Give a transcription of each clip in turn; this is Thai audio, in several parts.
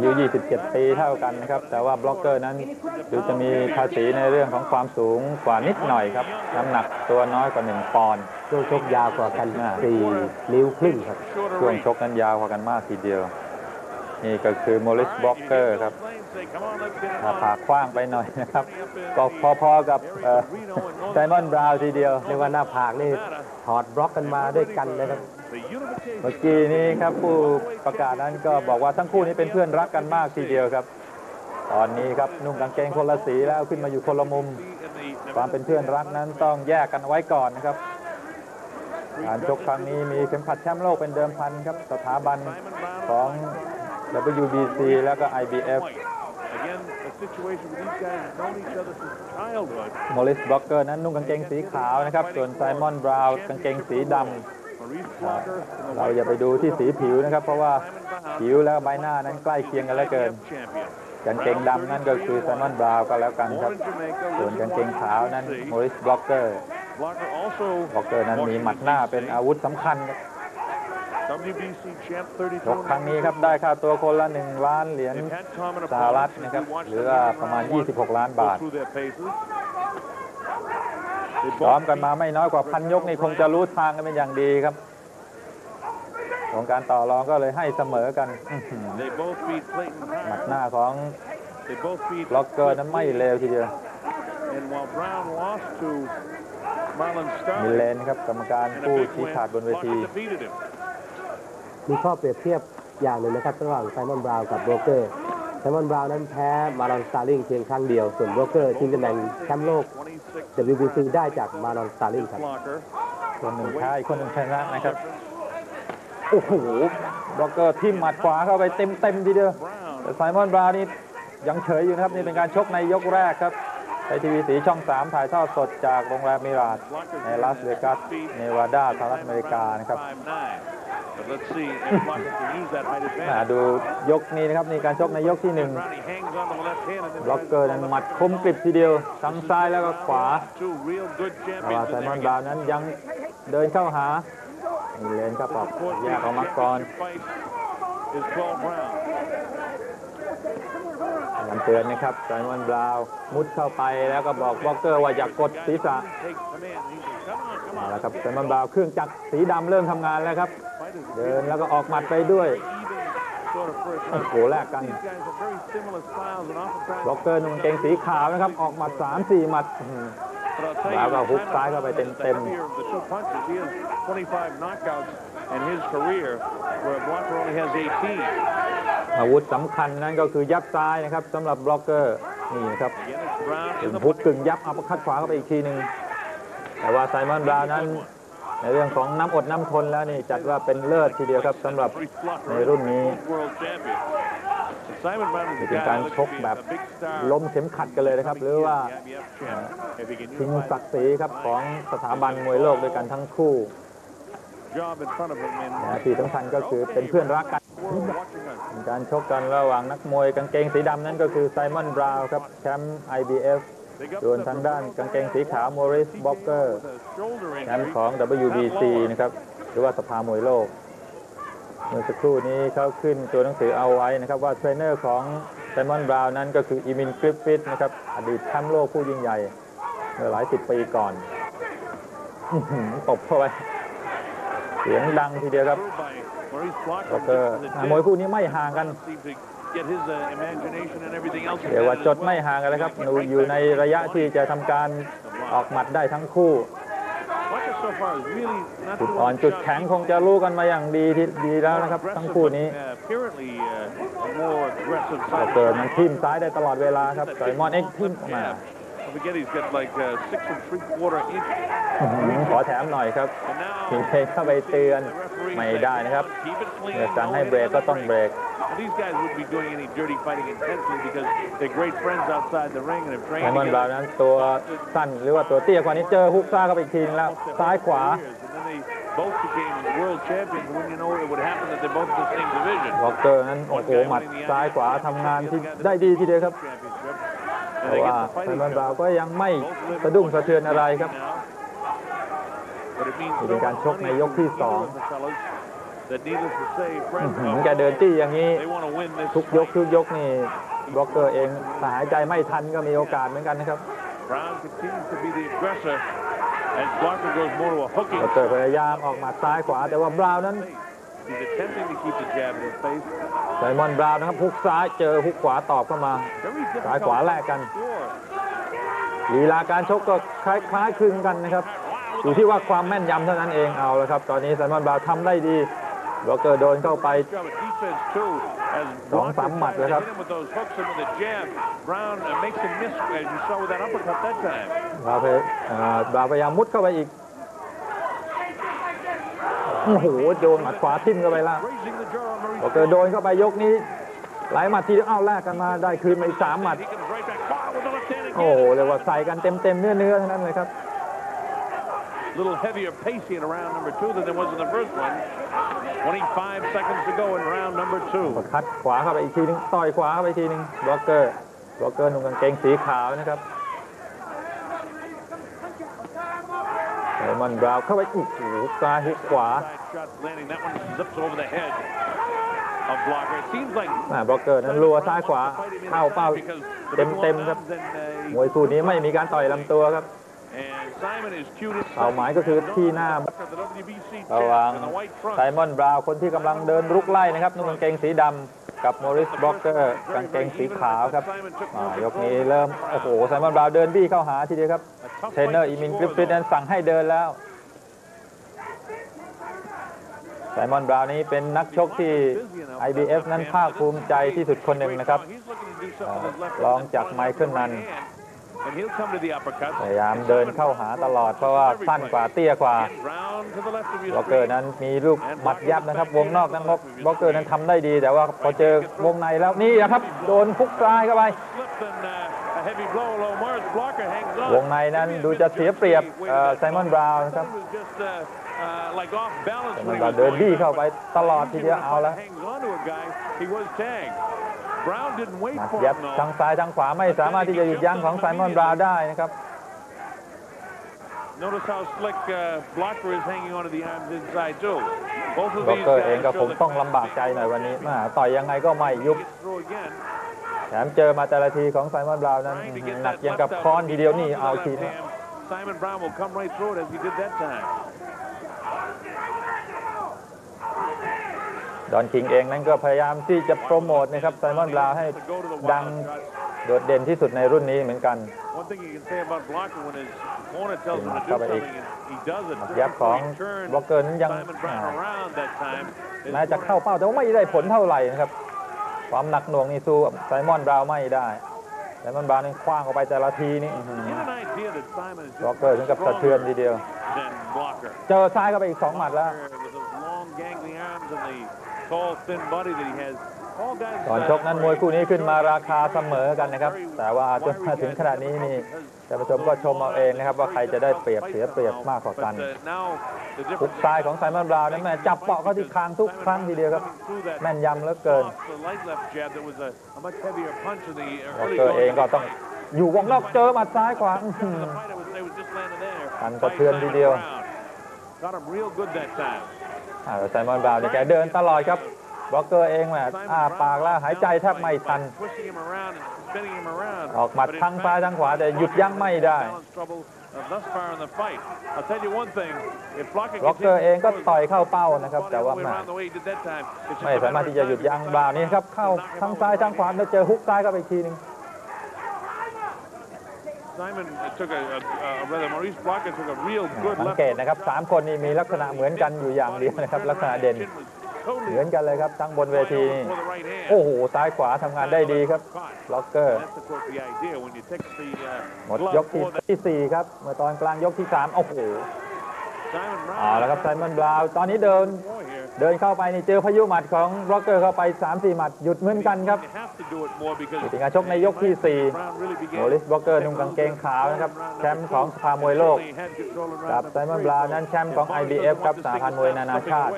อายุ 27 ปีเท่ากันนะครับ แต่ว่าบล็อกเกอร์นั้นดูจะมีภาษีในเรื่องของความสูงกว่านิดหน่อยครับ น้ำหนักตัวน้อยกว่า 1 ปอนด์ช่วงชกยาวกว่ากันอ่าสี่นิ้วครึ่งครับ ช่วงชกนั้นยาวกว่ากันมากทีเดียว นี่ก็คือโมริสบล็อกเกอร์ครับถ้าผากกว้างไปหน่อยนะครับ ก็พอๆกับไซมอนบราวทีเดียวเรียกว่าหน้าผากนี่ถอดบล็อกกันมาด้วยกันนะครับ เมื่อกี้นี้ครับผู้ประกาศนั้นก็บอกว่าทั้งคู่นี้เป็นเพื่อนรักกันมากทีเดียวครับ ตอนนี้ครับนุ่งกางเกงคนละสีแล้วขึ้นมาอยู่คนละมุม ความเป็นเพื่อนรักนั้นต้องแยกกันไว้ก่อนนะครับการชกครั้งนี้มีเข็มขัดแชมป์โลกเป็นเดิมพันครับสถาบันของ WBC แล้วก็ IBF Again, a situation where these guys have known each other since childhood. โมริสบล็อกเกอร์นั้นนุ่งกางเกงสีขาวนะครับ ส่วนไซมอนบราวน์กางเกงสีดำ เราอย่าไปดูที่สีผิวนะครับ เพราะว่าผิวและใบหน้านั้นใกล้เคียงกันเหลือเกินกางเกงดำนั่นก็คือไซมอนบราวก็แล้วกันครับ ส่วนกางเกงขาวนั้น Washington โมริสบล็อกเกอร์บล็อกเกอร์นั้นมีหมัดหน้าเป็นอาวุธสำคัญครับยกครั้งนี้ครับได้ค่าตัวคนละ 1 ล้านเหรียญสหรัฐนะครับหรือว่าประมาณ 26 ล้านบาท go through their paces. They ซ้อมกันมาไม่น้อยกว่าพันยกนี่คงจะรู้ทางกันเป็นอย่างดีครับ ของการต่อรองก็เลยให้เสมอกันอื้อหือ They both beat Clayton หมัด Hart. หน้าของ They both beat บล็อกเกอร์นั้นไม่เลวทีเดียว And while Brown lost to Marlon มิเล Starling นครับกรรมการ in a ผู้ big ชี้ win, ขาดบนเวที Blocker defeated him. มีข้อเปรียบเทียบอย่างหนึ่งนะครับระหว่างไซมอนบราวน์กับโบรกเกอร์ไซมอนบราวน์นั้นแพ้มารอนสตาร์ลิงเพียงครั้งเดียว ส่วนโบรกเกอร์ชิงตำแหน่งแชมป์โลก26 WBC ได้จากมารอนสตาร์ลิงครับ Blocker. คนหนึ่งแพ้อีกคนหนึ่งชนะนะครับ โอ้โหบล็อกเกอร์ทิ่มหมัดขวาเข้าไปเต็มเต็มๆทีเดียว Brown แต่ไซมอนบราวน์นี่ยังเฉยอยู่นะครับนี่เป็นการชกในยกแรกครับไทยทีวีสีช่อง 3 ถ่ายทอดสดจากโรงแรมมิราดในลาสเวกัสเนวาดาสหรัฐอเมริกานะครับ 5'9". But let's see if Blocker can use that height อ่า advantage. ดูยกนี้นะครับนี่การชกในยกที่หนึ่ง Brown, he hangs on to the left hand and then บล็อก tries เกอร์ to นั้น follow หมัด the คมกริบทีเดียวทั้งซ้ายแล้วก็ขวา Two real good แต่ว่า champions ไซ in มอน there บราว again. น์นั้นยังเดินเข้าหานี่ เลนครับบอกแยกออกมาก่อนย้ำเตือนนะครับไซมอนบราว์มุดเข้าไปแล้วก็บอกบล็อกเกอร์ว่าอย่ากกดศีรษะมาแล้วครับไซมอนบราว์เครื่องจักรสีดำเริ่มทำงานแล้วครับ เดินแล้วก็ออกหมัดไปด้วยโอ้โหแลกกันบล็อกเกอร์นุ่งกางเกงสีขาวนะครับ ออกหมัด3 4หมัด อื้อหือ But I'll tell you, แล้วก็ the ฮุก Simon ซ้ายเข้าไป Brown is the เต็ม heavier of the two punches. He has 25 knockouts in his career, where Blocker only has 18. อาวุธสำคัญนั่นก็คือยับซ้ายนะครับสำหรับบล็อกเกอร์นี่นะครับ Again, it's Brown เป็ in น the ฮุกกึ่งยับอัปเปอร์คัดขวาเข้าไปอีกทีหนึ่งแต่ว่าไซมอนบราวน์นั้นในเรื่องของน้ำอดน้ำทนแล้วนี่จัดว่าเป็นเลิศทีเดียวครับสำหรับ Maurice Blocker, ในรุ่นนี้ นี่ a เป็น guy การ that ช looks ก to be แบบ a big star. ล้มเข็มขัดกันเลยนะครับ หรือว่า The IBF champ. If he can ชิง utilize ศักดิ์ศรีครับของสถาบันมวยโลกด้วยกันทั้งคู่ job in front of him in นะที่สำคัญก็คือเป็นเพื่อนรักกัน world watching us. เป็นการชกกันระหว่างนักมวยกางเกงสีดำนั่นก็คือไซมอนบราวน์ครับแชมป์ IBF They got ส่วนทางด้านกางเกงสีขาวโมริสบ็อกเกอร์ with a shoulder แชมป์ injury. ของ WBC นะครับ หรือว่าสภามวยโลก เมื่อสักครู่นี้เขาขึ้นตัวหนังสือเอาไว้นะครับ ว่าเทรนเนอร์ของไซมอนบราวน์นั้นก็คืออีมินกริฟฟิธนะครับอดีตแชมป์โลกผู้ยิ่งใหญ่เมื่อหลายสิบปีก่อนตบเข้าไปเสียงดังทีเดียวครับแล้วก็ Just อ่า as มวยคู่นี้ไม่ห่างกันเดี๋ยวว่าจดไม่ห่างกันเลยครับอยู่ในระยะที่จะทำการออกหมัดได้ทั้งคู่ Blocker so far is really not จุด too อ่อน long จุด shot. แข็งคงจะรู้กันมาอย่างดีที่ดีแล้วนะครับทั้งคู่นี้ Uh, apparently uh, a more aggressive ก็ side. เกิดมันทิ่มซ้ายได้ตลอดเวลาครับไซมอนเอ็กซ์ทิ่มออกมา Don't forget he's got like uh, six and three quarter inch. อื้อหือขอแถมหน่อยครับ And now ทีเพเข้าไปเตือน the referee ไม่ said, ได้นะครับ keep it clean. เมื่อสั่ง no ให้เบรก hitting ก็ on the ต้องเบร break. ก And these guys wouldn't be doing any dirty fighting intensely because they're great friends outside the ring and have ไซ trained มอนบราว together. น์นั้นตัวสั้นหรือว่าตัวเตี้ยกว่านี้เจอฮุกซ้ายเข้าไปอีกทีนึงแล้วซ้ายขวา And then they both became world champions. When you know it would happen that they're both in the same division. วอลเกอร์นั้นโอ้โหหมัดซ้ายขวาทำงานที่ได้ดีทีเดียวครับ Championship. แต่ And they ว่า get to ไซ fight มอน each บราวน์ other. ก็ยังไม่ Both live สะดุ้งสะเทือนอะไรครับ now. But it means นี่ so เป็นการ much ชกใน money ยกที่ to สอง either of the fellas. that needless to say, Fred, อื้อหือแกเดินจี้อย่างนี้ they want to win this ทุกยก fight. ทุกยกนี่บล็อกเกอร์เองถ้าหายใจไม่ทันก็มีโอกาสเหมือนกันนะครับ Brown continues to be the aggressor as Blocker goes more to a บ hooking ล็อกเกอร์พยายามออกหมาซ้ายขวาแต่ว่าบราวน์นั้น He's attempting to keep the jab in his face. ไซมอนบราวน์นะครับฮุกซ้ายเจอฮุกขวาตอบเข้ามา Very ซ้ายขวา difficult แลกกัน to score. ลีลาการชกก็คล้ายๆคลึงกันนะครับ อยู่ที่ว่าความแม่นยำเท่านั้นเองเอาละครับ ตอนนี้ไซมอนบราวน์ทำได้ดีบล็อกเกอร์โดนเข้าไปสองสามหมัด Blocker เลยครับบราวพยเอ่บราวน์พยายามมุดเข้าไปอีกโอ้โหโดนหมัดขวาทิ่มเข้าไปล้ว Raising the jaw on Maurice บล็อกเกอร์โดนเข้าไปยกนี้หลายหมัดทีเดียวอ้าวแลกกันมาได้คืนมาอีกสามหมัด โอ้โหเรียกว่าใส่กันเต็มเต็มๆเนื้อเนื้อๆทั้งนั้นเลยครับ little heavier pacing in round number two than there was in the first one. 25 seconds to go in round number two. กดคัดขวาเข้าไปอีกทีนึงต่อยขวาเข้าไปอีกทีนึงบล็อกเกอร์บล็อกเกอร์นุ่งกางเกงสีขาวนะครับไดมอนด์บราวน์เข้าไปโอ้โหซ้ายฮุกขวา Side shot landing. That one zips over the head of Blocker. It seems like แม่บล็อกเกอร์นั้นรัวซ้ายขวาเข้าเป้าเต็มเต็มๆครับมวยคู่นี้ไม่มีการต่อยลำตัวครับ And Simon is cued in เป้าหมายก็คือที่หน้า the WBC ระหว่าง champ in the white trunks. ไซมอนบราวน์คนที่กำลังเดินรุกไล่นะครับนุ่งกางเกงสีดำกับโมริสบล็อกเกอร์กางเกงสีขาวครับอ่ายกนี้เริ่ม โอ้โหไซมอนบราวน์เดินบี้เข้าหาทีเดียวครับเทรนเนอร์อีมินกริฟฟิธนั้นสั่งให้เดินแล้วไซมอนบราวน์นี้เป็นนักชกที่ IBF นั้นภาคภูมิใจที่สุดคนหนึ่งนะครับเอ่อลองจากไมเคิลนัน And he'll come to the uppercut. พยายามเดินเข้าหาตลอดเพราะว่าสั้นกว่าเตี้ยกว่า Round to the left of your บล็อกเกอร์ screen. นั้นมีลูกหมัดยับนะครับ วงนอกนั้นบล็อกเกอร์นั้นทำได้ดี แต่ว่าพอเจอวงในแล้วนี่นะครับ โดนพุกซ้ายเข้าไป Slipped and, uh, a heavy blow. Lamar's blocker hangs on. วงในนั้นดูจะเสียเปรียบเอ่อไซมอนบราวน์นะครับ He was just, uh, uh, like off balance ไซม when อน he บราว was น์เดิน going บี้ back. เข้าไปตลอดทีเดียวเอาแล้ว Hangs on to a guy. He was tagged. Brown didn't ห wait มัด for ยับ him though. ทั้งซ้ายทั้งขวาไม่สามารถที่จะหยุดยั้งของไซมอนบราวน์ได้นะครับ Notice how slick uh, blocker is hanging onto the arms inside too. Both of บล็อก these เกอร์เอง guys กับผ show ม that ต้องลำบากใจหน่อยวันนี้แม่ต่อยยังไงก็ไม่ยุบ gets through again. แถมเจอมาแต่ละทีของไซมอนบราวน์นั้น Trying to อื้อ get หือหนัก that ยัง left กับ out ค้อน to ที the เดียวนี่ left เอาที hand. Simon Brown will come right through it as he did that time. ดอนคิงเองนั้นก็พยายามที่จะโปรโมทนะครับไซมอนบราวน์ให้ To go to the ดัง wild shots. โดดเด่นที่สุดในรุ่นนี้เหมือนกัน One thing you can say about blocker when his opponent tells him to do เข้าไปอีก something and he does it. ยับของ He turned บล็อกเกอร์นั้นยัง Simon Brown around that time. His แม้จะเข้าเป้าแต่ว่าไม่ได้ผลเท่าไหร่นะครับ ความหนักหน่วงนี่สู้ไซมอนบราวน์ไม่ได้ไซมอนบราวน์นี่คว้างออกไปแต่ละทีนี่อื้อหือ Get an idea that Simon is บล็อกเกอร์ถึงกับสะเทือนทีเดียว than blocker. เจอซ้ายเข้าไปอีกสองหมัดแล้ว With those long gangly arms and the tall thin body that he has. All guys, ก่อนชกนั้นมวยคู่นี้ขึ้นมาราคาเสมอกันนะครับ แต่ว่าจนมาถึงขนาดนี้นี่ท่านผู้ชมก็ชมเอาเองนะครับ ว่าใครจะได้เปรียบเสียเปรียบมากกว่ากัน But, uh, now the ทุก difference ซ้ายของไซมอนบราวน์นั้นแม่จับเปาะเข้าที่คางทุกครั้งทีเดียวครับ through that แม่นยำเหลือเกิน soft, the light left jab that was a, a much heavier punch in the บล็อก early เกอร์เองก็ต้องอยู่วงนอกเจอหมัดซ้ายขวาอื้อหือ The fight, it was, they was just landing there. อันสะเทือนทีเดียว Got him real good that time. อ่าไซมอนบราวน์เนี่ยแกเดินตลอดครับบล็อกเกอร์เองแหมอ้าปากแล้วหายใจแทบไม่ทัน Twisting him around and spinning him around. ออกหมัด But in ทั้งซ้าย fact, ทั้งขวาแต่หยุดยั้งไม่ได้ balance trouble uh, thus far in the fight. I'll tell you one thing. If Blocker บล็อกเกอร์เองก็ต่อยเข้าเป้านะครับ แต่ว่า Body แม่ around the way he did that time. It's just ไม่ a สามารถ matter ที่ of จะหยุดยั้งบราวน์นี่ครับเข้าทั้งซ้ายทั้งขวาแล้วเจอฮุกซ้ายเข้าไปอีกทีหนึง Simon uh, took a, a, a rather Maurice Blocker took a real good สัง left เกตนะครับสามคนนี้มีลักษณะเหมือนกันอยู่อย่างเดียวนะครับลักษณะเด่นเหมือนกันเลยครับทั้งบนเวทีนี่โอ้โหซ้ายขวาทำงานได้ดีครับบล็อกเกอร์ That's of course the idea when you take the หม uh, ด glove ยกที่ for the ที่สี่ครับเมื่อตอนกลางยกที่สามโอ้โห Simon Brown. เอาละครับไซมอนบราวน์ตอนนี้เดิน Boy here. เดินเข้าไปนี่เจอพายุหมัดของบล็อกเกอร์เข้าไป 3 4 หมัดหยุดเหมือนกันครับ You have to do it more because เป็นการชกในยกที่สี่โมริสบ็อกเกอร์นุ่งกางเกงขาวนะครับแชมป์ของสภามวยโลกกับไซมอนบราวนั้นแชมป์ของ IBF ครับสาพันธ์มวยนานาชาติ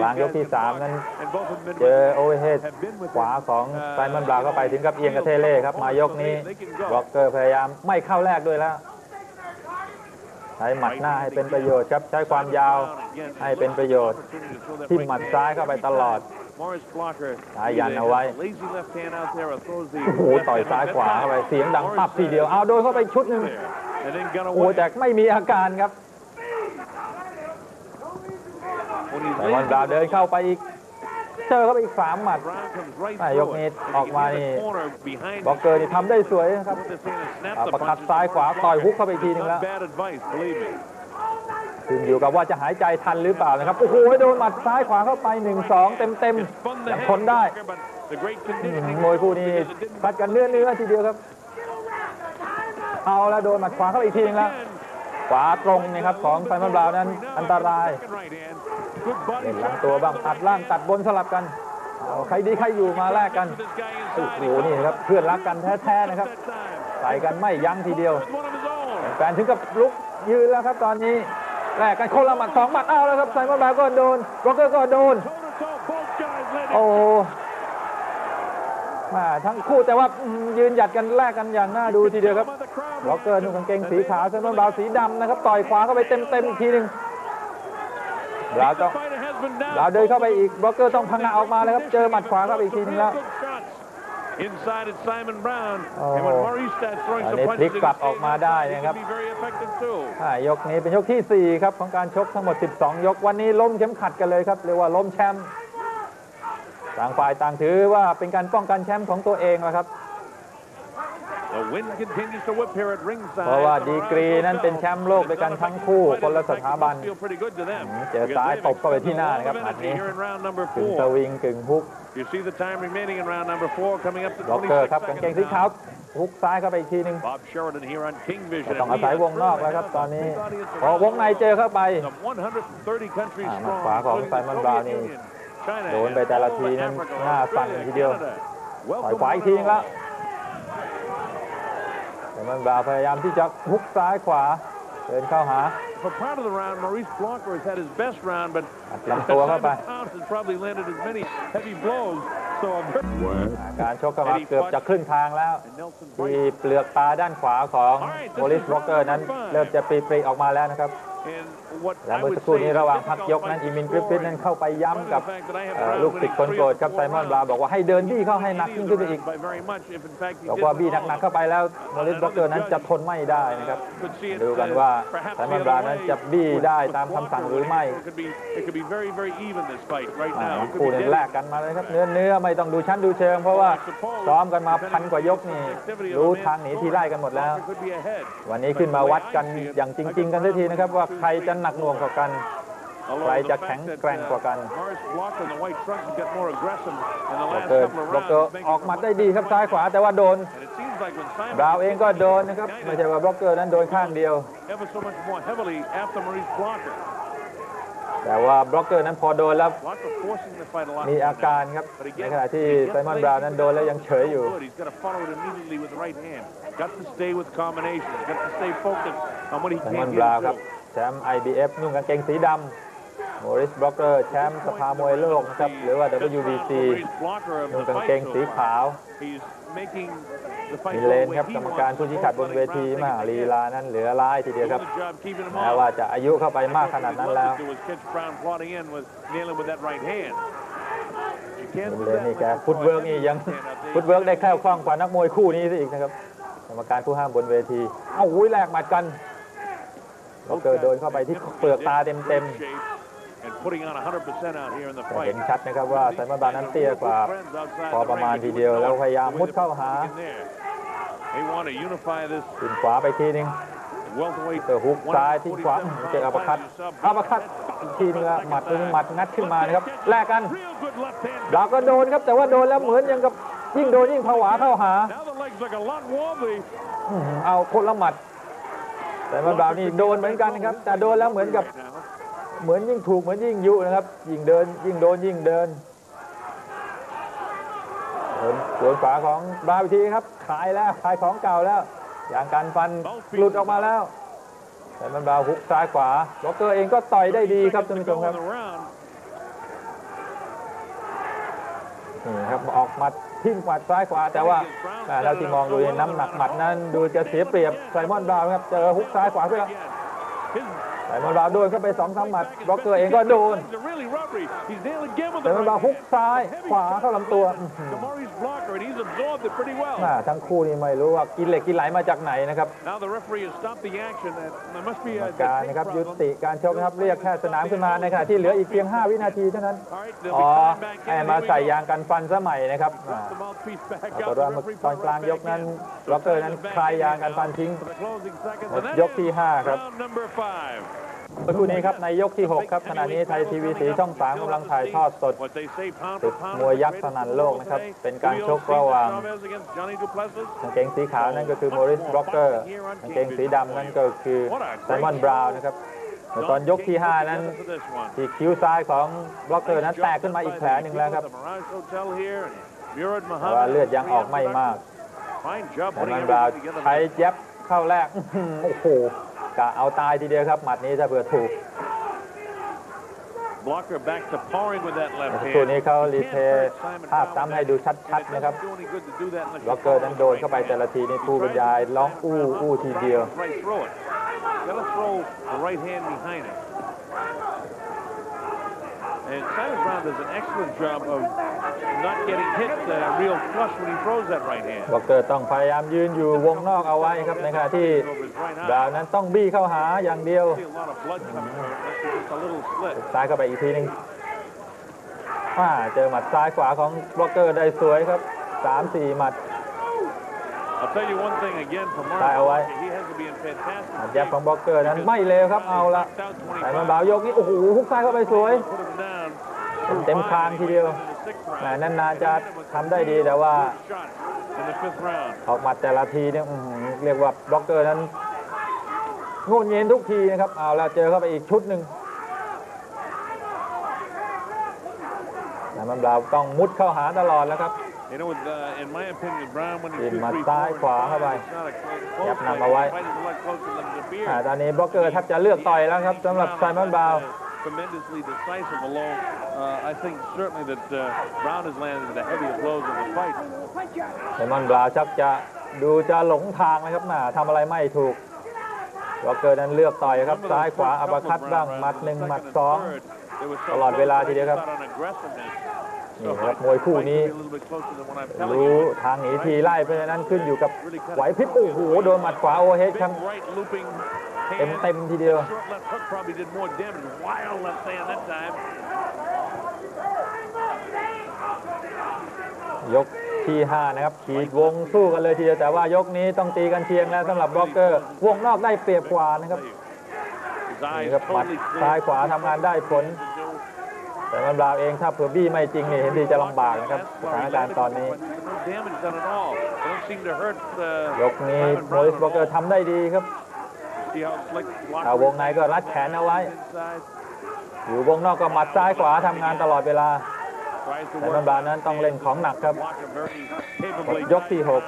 กลางยกที่ can สามนั้นเจอโอเวอร์เฮดขวาของไซมอนบราวเข้าไปถึงกับเอียงกระเทเล่ครับมายกนี้บ็อกเกอร์พยายามไม่เข้าแรกด้วยแล้ว ใช้หมัดหน้าให้เป็นประโยชน์ครับ ใช้ความยาวให้เป็นประโยชน์ทิ่มหมัดซ้ายเข้าไปตลอดสายยันเอาไว้ โอ้โห ต่อยซ้ายขวาเข้าไป เสียงดังปับทีเดียว เอาโดนเข้าไปชุดหนึ่งโอ้โหแต่ไม่มีอาการครับแต่วันดาวเดินเข้าไปอีก เจอเข้าไปอีกสามหมัดอะยกนี้ออกมานี่บล็อกเกอร์นี่ทำได้สวยนะครับอะประคัดซ้ายขวาต่อยฮุกเข้าไปอีกทีหนึงแล้วขึ้นอยู่กับว่าจะหายใจทันหรือเปล่านะครับ โอ้โหโดนหมัดซ้ายขวาเข้าไปหนึ่งสองเต็มเต็มๆยังทนได้อืมมวยคู่นี้ซัดกันเนื้อเนื้อทีเดียวครับ เอาแล้วโดนหมัดขวาเข้าไปอีกทีหนึงแล้ว ขวาตรงนะครับของไฟมันบราวนั้นอันตรายเล่นลำตัวบ้างตัดล่างตัดบนสลับกันเอาใครดีใครอยู่มาแลกกันโอ้โหนี่ครับเพื่อนรักกันแท้ๆนะครับใส่กันไม่ยั้งทีเดียวแฟนถึงกับลุกยืนแล้วครับตอนนี้แลกกันคนละหมัดสองหมัดเอาแล้วครับไซมอนบราวก็โดนบล็อกเกอร์ก็โดนโอ้ มาทั้งคู่แต่ว่าอืมยืนหยัดกันแลกกันอย่างน่าดูทีเดียวครับบล็อกเกอร์นุ่งกางเกงสีขาวไซมอนบราวน์สีดำนะครับ ต่อยขวาเข้าไปเต็มเต็มๆอีกทีหนึ่งบราวน์ต้องบราวน์เดินเข้าไปอีกบล็อกเกอร์ต้องพังงะออกมาเลยครับเจอหมัดขวาเข้าไปอีกทีหนึงแล้ว Inside it's Simon Brown. Oh. And when Maurice starts throwing อัน some นี้ punches พลิก in กลับ his ออกมาได้นะครับ He can be very effective too. อ่ายกนี้เป็นยกที่ 4 ครับของการชกทั้งหมด 12 ยกวันนี้ล้มเข็มขัดกันเลยครับเรียกว่าล้มแชมป์ ต่างฝ่ายต่างถือว่าเป็นการป้องกันแชมป์ของตัวเองแล้วครับ The wind continues to whip here at ringside. เพราะว่าดีกรีนั้นเป็นแชมป์โลกด้วยกันทั้งคู่คนละสถาบัน Feel pretty good to them. เจอซ้ายตบเข้าไปที่หน้านะครับหมัดนี้ Here in round number กึ่งส four. วิงกึ่งฮุก You see the time remaining in round number four coming up to บล็อกเกอร์26ครับกางเกง seconds สีขาว now. ฮุกซ้ายเข้าไปอีกทีหนึ่ง Bob Sheridan here on King แต่ Vision. ต้องอาศัยวงนอกแล้วครับตอนนี้พอวงในเจอเข้าไป Some 130 countries อ่าหมัด strong, ขวาของ including ไซมอนบราวน์ นี่ Soviet Union, China, โดนไปแต่ละทีนั้น Africa, หน้าสั่น Australia, ทีเดียว Canada. ต่อย Welcome ขวาอีกทีนึงแล้วแต่มันบราวน์พยายามที่จะฮุกซ้ายขวาเดินเข้าหา For part of the round, Maurice Blanco has had his best round, but อัดลำตัวเข้าไป Simon Brown has probably landed as many heavy blows. So I'm very การชกกันมาเกือบจะครึ่งทางแล้ว and Nelson ที่ Bright เปลือกตาด้านขวาของโมลิสบล็อกเกอร์นั้น เริ่มจะปรีปรีออกมาแล้วนะครับ and what และ I เมื่อ would สักครู่ say นี้ is ระหว่าง a พัก difficult ยกนั้น fight อี to มินกริฟฟิน score. นั้นเข้าไปย้ำกับ The fact that I have เอ่อ around ลูกศิษย์คนโปรดครับไซมอนบราวน์บอกว่าให้เดินบี้เข้าให้หนักยิ่งขึ้นไปอีก by very much if in fact he บอก did ว่าบี้ wrong. หนักๆเข้าไปแล้วโมลิสบล็อกเกอร์นั้นจะทนไม่ได้นะครับ Could see it, ดูกัน uh, ว่า perhaps ไซ the มอน other บราวน์นั้น way จะบี้ with- ได้ with ตามคำสั่ง Walker หรือไม่ It could be it could be very very even this fight right อ่า now. It could คู่ be นี้ deadly. แลกกันมาเลยครับเนื้อเนื้อไม่ต้องดูชั้นดูเชิง เพราะว่าซ้อมกันมาพันกว่ายกนี่รู้ทางหนีทีไล่กันหมดแล้ว Walker could be ahead. วันนี้ขึ้นมาวัดกันอย่างจริง ๆ กันสักทีนะครับว่าใครจะหนักหน่วงกว่ากัน Although ใคร the จะ fact แข็ง that, แกร่งกว่ากัน uh, Morris Block in the white trunks has got more aggressive in the บล็อก last เกอร์ couple of บล็อกเกอร์ rounds. making ออกหมัด it ได้ดีครับซ้ายขวาแต่ว่าโดน And it seems like when Simon บราวน์เองก็โดนนะครับ ไม่ใช่ว่าบล็อกเกอร์นั้นโดนข้างเดียว ever so much more heavily after Maurice Blocker. แต่ว่าบล็อกเกอร์นั้นพอโดนแล้ว Blocker forcing the fight a lot. มี more อา now. การครับ But ใน again, ขณะที่ he gets ไซมอน laid บราวน์นั้นโดนแล้วยังเฉยอยู่ good. He's got to follow it immediately with the right hand. Got to stay with combinations. Got to stay focused on what he ไซมอน can't บราวน์ get ครับ through. แชมป์ IBF นุ่งกางเกงสีดำโมริสบล็อกเกอร์แชมป์สภามวยโลกนะครับ หรือว่า WBC นุ่งกางเกงสีขาวมีเลนครับกรรมการผู้ชี้ขาดบนเวทีมาลีลานั้นเหลือร้ายทีเดียวครับแม้ว่าจะอายุเข้าไปมากขนาดนั้นแล้ว What he was catch Brown plotting in with nailing with that right hand. You can't ดู do เลย that นี่แกฟุตเวิร์กนี่ยังฟุตเวิร์กได้แค่คล่องกว่านักมวยคู่นี้ซะอีกนะครับกรรมการผู้ห้ามบนเวที เอ้าอุ้ยแลกหมัดกัน ล็อกเกอร์โดนเข้าไปที่เปลือกตาเต็ม And putting on 100% out here in the ๆแต่ fight. เห็นชัดนะครับว่าไซมอนบราวน์นั้นเตี้ยกว่าพอประมาณทีเดียวแล้วพยายามมุดเข้าหา They want to unify this ขึ้นขวาไปทีนึง welterweight เจอฮุกซ้ายที่ขวาเจออัปเปอร์คัตอัปเปอร์คัตอีกทีนึงละหมัดตัวนี้หมัดงัดขึ้นมานะครับแลกกัน Real good left hand. ดาวก็โดนครับแต่ว่าโดนแล้วเหมือนยังกับยิ่งโดนยิ่งผวาเข้าหา Now the legs look a lot wobbly. อื้อหือเอาคนละหมัด แต่มันบราวนี่โดนเหมือนกันครับ แต่โดนแล้วเหมือนกับเหมือนยิ่งถูกเหมือนยิ่งยุนะครับ ยิ่งเดินยิ่งโดนยิ่งเดินสวนขวาของบราวน์อีกทีครับขายแล้วขายของเก่าแล้ว อย่างการฟันหลุดออกมาแล้ว แต่มันบราวฮุกซ้ายขวาล็อกเกอร์เองก็ต่อยได้ดีครับท่านผู้ชมครับนี่ครับออกมัด ทิ้งหมัดซ้ายขวาแต่ว่าเราที่มองดูนน้ำหนักหมัดนั้น ดูจะเสียเปรียบไซมอนบราวน์ครับเจอฮุกซ้ายขวาขึ้นแล้วไซมอนบราวน์โดนเข้าไปสองสามหมัดบล็อกเกอร์เองก็โดน legs are really rubbery. He's nailed again with ไซ the มอนบราวน์ฮุกซ้ายขวาเข้าลำตัวอื้อหือ Damari's blocker, and he's absorbed it pretty well. อ่าทั้งคู่นี่ไม่รู้ว่ากินเหล็กกินไหลมาจากไหนนะครับ Now the referee has stopped the action. and There must be กร a รมการ tape นะครับยุ problem. ติการชกนะครับเรียกแค่สนามขึ้นมาในขณะที่เหลืออีกเพียง 5 วินาทีเท่านั้น All right, they'll อ๋ be อ coming back in. แอ Here มา we ใส่ go. ยางกันฟันสมัยนะครับอ่า Drop the mouthpiece back ปรากฏ out. ว่า The เมื่อ referee ตอนกลางยกนั้นบล็อกเกอร์นั้นคลายยางกันฟันทิ้ง For the closing seconds. หมด And that ยก is ที่ 5 ครับ round number five. เมื่อคู่นี้ครับในยกที่ 6 ครับขณะนี้ไทยทีวีสีช่อง 3กำลังถ่ายทอดสดศึกมวยยักษ์สนั่นโลกนะครับ เป็นการชกระหว่างกางเกงสีขาวนั่นก็คือโมริสบล็อกเกอร์กางเกงสีดำนั่นก็คือไซมอนบราวน์นะครับตอนยกที่ 5 นั้นที่คิ้วซ้ายของบล็อกเกอร์นั้นแตกขึ้นมาอีกแผลหนึ่งแล้วครับแต่ว่าเลือดยังออกไม่มากไซมอนบราวน์ใช้แย็บเข้าแรกโอ้โห กะเอาตายทีเดียวครับ หมัดนี้ถ้าเผื่อถูก Blocker back to pawing with that left คู่ hand. นี้เขารี You เพ can't ย์ hurt Simon ภาพ Cowell ซ้ำให้ back. ดู And ชัด it ๆนะครับ doesn't do any good to do that unless บล็อก you เกอร์ follow นั้น the โดน right เข้าไป hand. แต่ละทีนี่ผู้บรรยายร้องอู้อู้ทีเดียว Right through it. Gotta throw the right hand behind it. And Simon Brown does an excellent job of not getting hit uh, real flush when he throws that right hand. บล็อกเกอร์ต้องพยายามยืนอยู่วงนอกเอาไว้ครับในขณะที่ Over his right บรา eye. วน์นั้นต้องบี้เข้าหาอย่างเดียว See a lot of blood coming from it. That's just a little slit. ซ้ายเข้าไปอีกทีหนึงอ่าเจอหมัดซ้ายขวาของบล็อกเกอร์ได้สวยครับสามสี่หมัด I'll tell you one thing again from Mark. ตายเอาไว้ He has to be in fantastic หมัดแยบ shape. ของบล็อกเกอร์นั้นไม่เลวครับเอาละ Knocked out แต่มัน 25. บ่าวยกนี้โอ้โหฮุกซ้ายเข้าไปสวย Put him down. เต็มคางทีเดียวแหมนานๆจะทำได้ดีแต่ว่า Shot in the fifth round. ออกหมัดแต่ละทีเนี่ยอื้อหือเรียกว่าบล็อกเกอร์นั้นงุนเย็นทุกทีนะครับ เอาละเจอเข้าไปอีกชุดหนึ่งแต่มันบ่าวต้องมุดเข้าหาตลอดแล้วครับ You know, with, uh, in my opinion, Brown when he ยิง two, หมัด three, ซ้าย four, ขวาเข้าไป it's not a close ยับ fight. นำเอาไว้ The fight is a lot closer than it appears. อ่าตอนนี้บล็อกเกอร์แทบจะเลือกต่อยแล้วครับสำหรับไซมอนบราวน์ Tremendously decisive, although uh, I think certainly that uh, Brown has landed the heaviest blows of the fight. ไซมอนบราวน์ชักจะดูจะหลงทางนะครับน่าทำอะไรไม่ถูกบล็อกเกอร์นั้นเลือกต่อยครับ Some of ซ้าย those ขวา first อัป couple คัด of บ้าง rounds, หมัด the หนึ่ง second หมัด and สอง third, there was ตลอดเวลาทีเดียวครับ shot on aggressiveness. นี่ครับมวยคู่นี้ Fight could be a little bit closer than what I'm telling รู้ you. ทางหนีทีไล่เพราะฉะนั้นขึ้นอยู่กับไหวพริบโอ้โหโดนหมัดขวาโอเฮด Big ครับ right looping เต็มเต็มทีเดียว Short left hook probably did more damage. Wild left hand that time. ยกที่ 5 นะครับ ขีดวงสู้กันเลยทีเดียวแต่ว่ายกนี้ต้องตีกันเชียงแล้วสำหรับบล็อกเกอร์ วงนอกได้เปรียบกว่านะครับ His eyes นี่ครับหมัด totally clear. ซ้ายขวาทำงานได้ผล แต่มันบราวเองถ้าเผื่อบี้ไม่จริงนี่เห็นดีจะลำบากนะครับสถานการณ์ตอนนี้ No damage done at all. Don't seem to hurt. Uh, ยกนี้ Simon โมริส Brown บล็อกเกอร์ทำได้ดีครับ See how slick block เอาวงในก็รัดแขนเอาไว้ อยู่วงนอกก็หมัดซ้ายขวาทำงานตลอดเวลาแต่นบานนั้นต้องเล่นของหนักครับ ยกที่หก